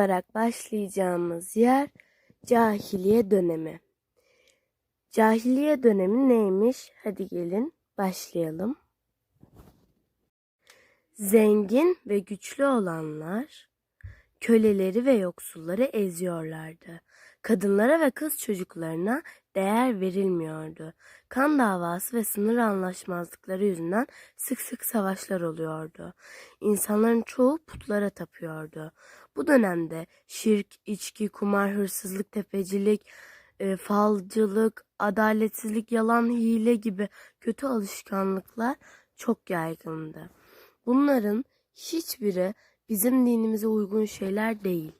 olarak başlayacağımız yer cahiliye dönemi. Cahiliye dönemi neymiş? Hadi gelin başlayalım. Zengin ve güçlü olanlar köleleri ve yoksulları eziyorlardı. Kadınlara ve kız çocuklarına değer verilmiyordu. Kan davası ve sınır anlaşmazlıkları yüzünden sık sık savaşlar oluyordu. İnsanların çoğu putlara tapıyordu. Bu dönemde şirk, içki, kumar, hırsızlık, tefecilik, e, falcılık, adaletsizlik, yalan, hile gibi kötü alışkanlıklar çok yaygındı. Bunların hiçbiri bizim dinimize uygun şeyler değil.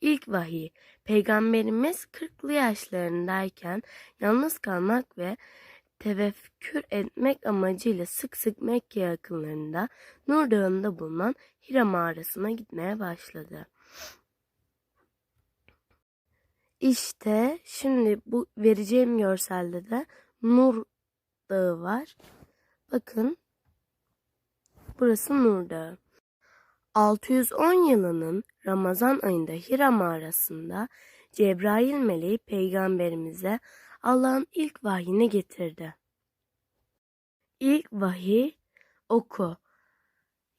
İlk vahiy, Peygamberimiz 40'lı yaşlarındayken yalnız kalmak ve tefekkür etmek amacıyla sık sık Mekke yakınlarında Nur Dağı'nda bulunan Hira mağarasına gitmeye başladı. İşte şimdi bu vereceğim görselde de Nur Dağı var. Bakın burası Nur Dağı. 610 yılının Ramazan ayında Hira mağarasında Cebrail meleği peygamberimize Allah'ın ilk vahyini getirdi. İlk vahiy oku.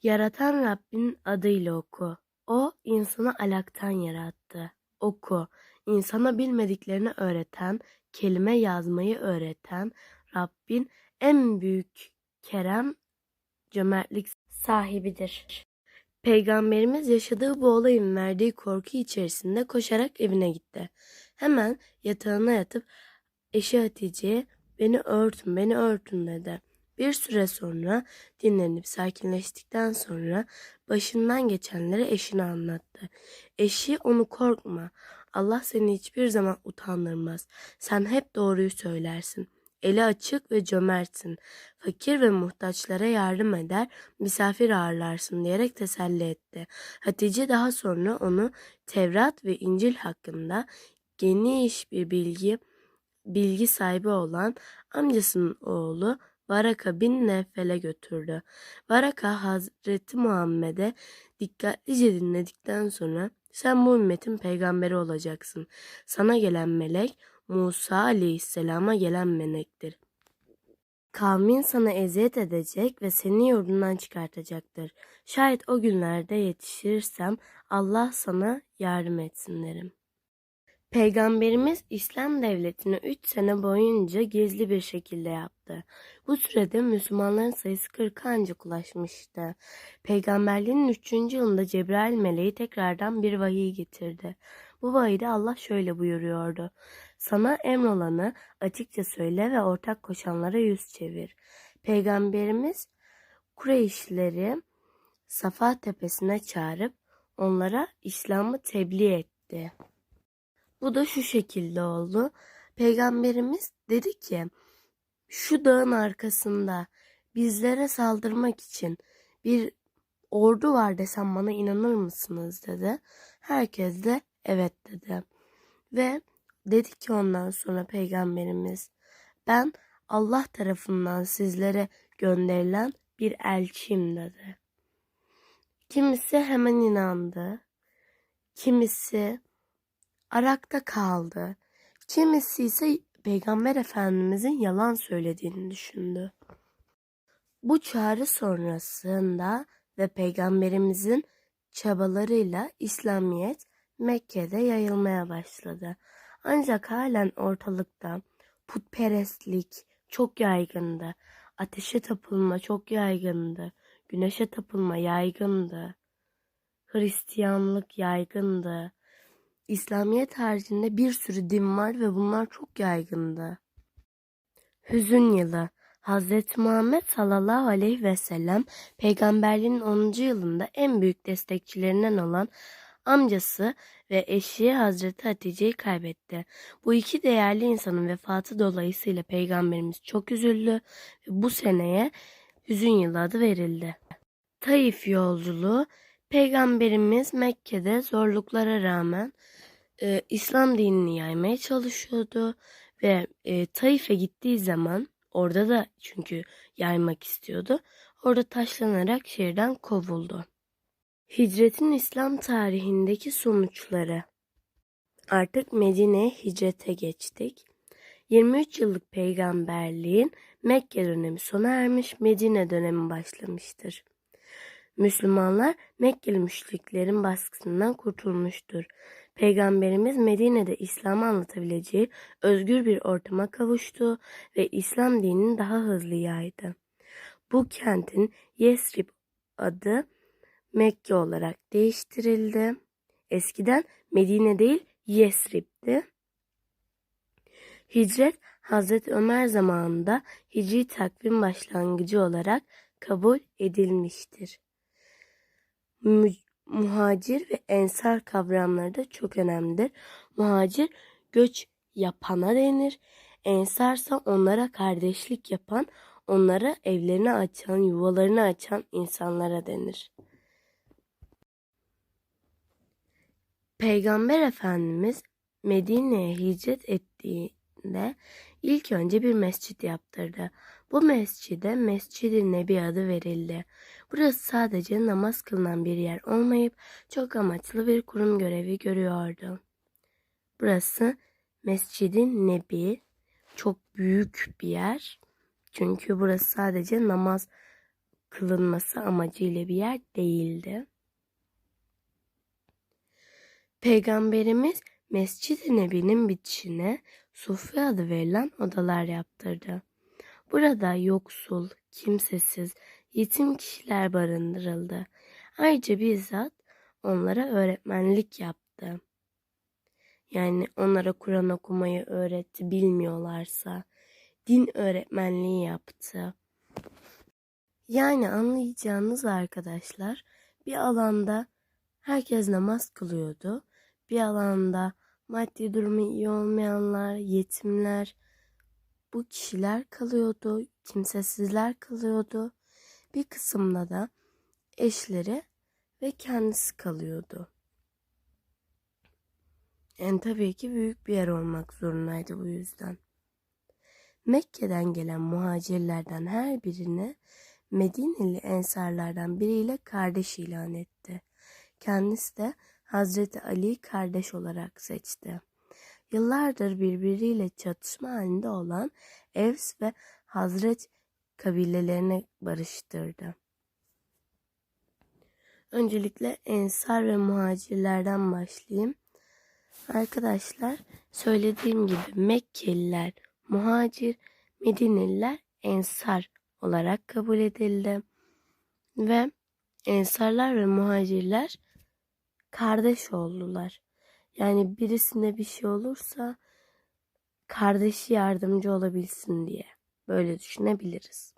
Yaratan Rabbin adıyla oku. O insanı alaktan yarattı. Oku. İnsana bilmediklerini öğreten, kelime yazmayı öğreten Rabbin en büyük kerem, cömertlik sahibidir. Peygamberimiz yaşadığı bu olayın verdiği korku içerisinde koşarak evine gitti. Hemen yatağına yatıp eşi Hatice'ye beni örtün, beni örtün dedi. Bir süre sonra dinlenip sakinleştikten sonra başından geçenleri eşine anlattı. Eşi onu korkma. Allah seni hiçbir zaman utandırmaz. Sen hep doğruyu söylersin. Eli açık ve cömertsin. Fakir ve muhtaçlara yardım eder, misafir ağırlarsın diyerek teselli etti. Hatice daha sonra onu Tevrat ve İncil hakkında geniş bir bilgi bilgi sahibi olan amcasının oğlu Varaka bin Nefel'e götürdü. Varaka Hazreti Muhammed'e dikkatlice dinledikten sonra sen bu ümmetin peygamberi olacaksın. Sana gelen melek Musa aleyhisselama gelen melektir. Kavmin sana eziyet edecek ve seni yurdundan çıkartacaktır. Şayet o günlerde yetişirsem Allah sana yardım etsin derim. Peygamberimiz İslam devletini 3 sene boyunca gizli bir şekilde yaptı. Bu sürede Müslümanların sayısı 40'a ancak ulaşmıştı. Peygamberliğinin 3. yılında Cebrail meleği tekrardan bir vahiy getirdi. Bu vahiyde Allah şöyle buyuruyordu. Sana emrolanı açıkça söyle ve ortak koşanlara yüz çevir. Peygamberimiz Kureyşleri Safa tepesine çağırıp onlara İslam'ı tebliğ etti. Bu da şu şekilde oldu. Peygamberimiz dedi ki şu dağın arkasında bizlere saldırmak için bir ordu var desem bana inanır mısınız dedi. Herkes de evet dedi. Ve dedi ki ondan sonra peygamberimiz ben Allah tarafından sizlere gönderilen bir elçiyim dedi. Kimisi hemen inandı. Kimisi Arak'ta kaldı. Kimisi ise Peygamber Efendimizin yalan söylediğini düşündü. Bu çağrı sonrasında ve Peygamberimizin çabalarıyla İslamiyet Mekke'de yayılmaya başladı. Ancak halen ortalıkta putperestlik çok yaygındı. Ateşe tapılma çok yaygındı. Güneşe tapılma yaygındı. Hristiyanlık yaygındı. İslamiyet haricinde bir sürü din var ve bunlar çok yaygındı. Hüzün yılı Hz. Muhammed sallallahu aleyhi ve sellem peygamberliğin 10. yılında en büyük destekçilerinden olan amcası ve eşi Hazreti Hatice'yi kaybetti. Bu iki değerli insanın vefatı dolayısıyla peygamberimiz çok üzüldü ve bu seneye hüzün yılı adı verildi. Taif yolculuğu Peygamberimiz Mekke'de zorluklara rağmen e, İslam dinini yaymaya çalışıyordu ve e, Taif'e gittiği zaman orada da çünkü yaymak istiyordu. Orada taşlanarak şehirden kovuldu. Hicretin İslam tarihindeki sonuçları. Artık Medine'ye hicrete geçtik. 23 yıllık peygamberliğin Mekke dönemi sona ermiş, Medine dönemi başlamıştır. Müslümanlar Mekkeli müşriklerin baskısından kurtulmuştur. Peygamberimiz Medine'de İslam'ı anlatabileceği özgür bir ortama kavuştu ve İslam dinini daha hızlı yaydı. Bu kentin Yesrib adı Mekke olarak değiştirildi. Eskiden Medine değil Yesrib'di. Hicret Hazreti Ömer zamanında hicri takvim başlangıcı olarak kabul edilmiştir. Mü- muhacir ve ensar kavramları da çok önemlidir. Muhacir göç yapana denir. Ensarsa onlara kardeşlik yapan, onlara evlerini açan, yuvalarını açan insanlara denir. Peygamber Efendimiz Medine'ye hicret ettiğinde ilk önce bir mescit yaptırdı. Bu mescide Mescid-i Nebi adı verildi. Burası sadece namaz kılınan bir yer olmayıp çok amaçlı bir kurum görevi görüyordu. Burası Mescid-i Nebi çok büyük bir yer. Çünkü burası sadece namaz kılınması amacıyla bir yer değildi. Peygamberimiz Mescid-i Nebi'nin bitişine Suffe adı verilen odalar yaptırdı. Burada yoksul, kimsesiz, yetim kişiler barındırıldı. Ayrıca bizzat onlara öğretmenlik yaptı. Yani onlara Kur'an okumayı öğretti bilmiyorlarsa. Din öğretmenliği yaptı. Yani anlayacağınız arkadaşlar bir alanda herkes namaz kılıyordu. Bir alanda maddi durumu iyi olmayanlar, yetimler, bu kişiler kalıyordu, kimsesizler kalıyordu. Bir kısımda da eşleri ve kendisi kalıyordu. Yani tabii ki büyük bir yer olmak zorundaydı bu yüzden. Mekke'den gelen muhacirlerden her birini Medineli ensarlardan biriyle kardeş ilan etti. Kendisi de Hazreti Ali kardeş olarak seçti. Yıllardır birbiriyle çatışma halinde olan Evs ve Hazret kabilelerini barıştırdı. Öncelikle Ensar ve Muhacirlerden başlayayım. Arkadaşlar söylediğim gibi Mekkeliler muhacir, Medineliler ensar olarak kabul edildi. Ve ensarlar ve muhacirler kardeş oldular. Yani birisine bir şey olursa kardeşi yardımcı olabilsin diye böyle düşünebiliriz.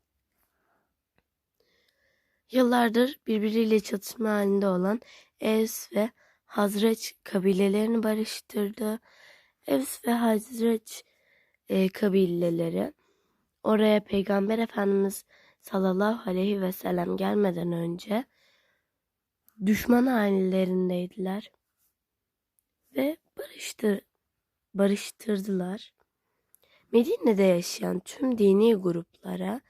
Yıllardır birbiriyle çatışma halinde olan Evs ve Hazreç kabilelerini barıştırdı. Evs ve Hazreç e, kabileleri oraya Peygamber Efendimiz sallallahu aleyhi ve sellem gelmeden önce düşman hallerindeydiler ve barıştır, barıştırdılar. Medine'de yaşayan tüm dini gruplara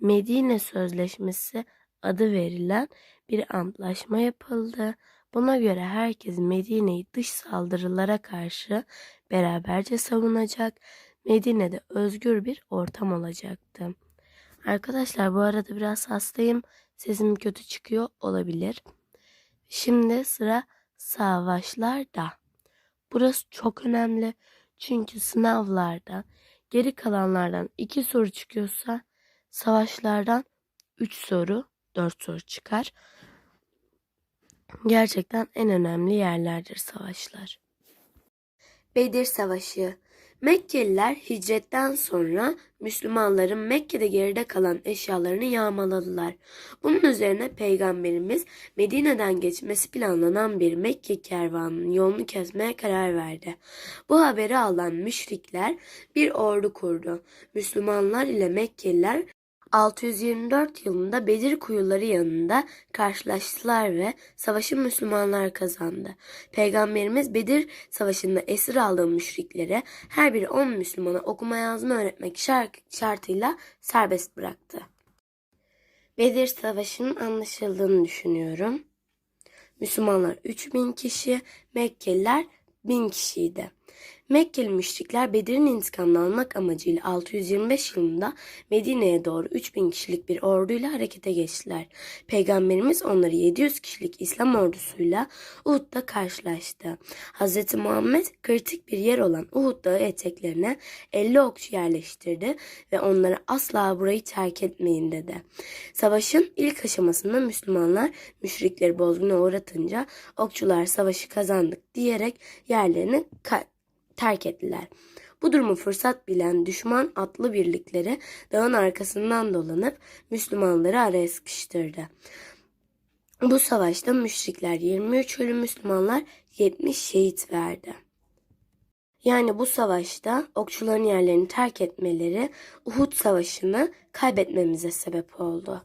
Medine Sözleşmesi adı verilen bir antlaşma yapıldı. Buna göre herkes Medine'yi dış saldırılara karşı beraberce savunacak. Medine'de özgür bir ortam olacaktı. Arkadaşlar bu arada biraz hastayım. Sesim kötü çıkıyor olabilir. Şimdi sıra savaşlarda. Burası çok önemli. Çünkü sınavlarda geri kalanlardan iki soru çıkıyorsa savaşlardan üç soru, dört soru çıkar. Gerçekten en önemli yerlerdir savaşlar. Bedir Savaşı Mekkeliler hicretten sonra Müslümanların Mekke'de geride kalan eşyalarını yağmaladılar. Bunun üzerine Peygamberimiz Medine'den geçmesi planlanan bir Mekke kervanının yolunu kesmeye karar verdi. Bu haberi alan müşrikler bir ordu kurdu. Müslümanlar ile Mekkeliler 624 yılında Bedir kuyuları yanında karşılaştılar ve savaşı Müslümanlar kazandı. Peygamberimiz Bedir savaşında esir aldığı müşriklere her biri 10 Müslümana okuma yazma öğretmek şartıyla serbest bıraktı. Bedir savaşının anlaşıldığını düşünüyorum. Müslümanlar 3000 kişi, Mekkeliler 1000 kişiydi. Mekkeli müşrikler Bedir'in intikamını almak amacıyla 625 yılında Medine'ye doğru 3000 kişilik bir orduyla harekete geçtiler. Peygamberimiz onları 700 kişilik İslam ordusuyla Uhud'da karşılaştı. Hz. Muhammed kritik bir yer olan Uhud dağı eteklerine 50 okçu yerleştirdi ve onlara asla burayı terk etmeyin dedi. Savaşın ilk aşamasında Müslümanlar müşrikleri bozguna uğratınca okçular savaşı kazandık diyerek yerlerini ka- terk ettiler. Bu durumu fırsat bilen düşman atlı birlikleri dağın arkasından dolanıp Müslümanları araya sıkıştırdı. Bu savaşta müşrikler 23 ölü Müslümanlar 70 şehit verdi. Yani bu savaşta okçuların yerlerini terk etmeleri Uhud Savaşı'nı kaybetmemize sebep oldu.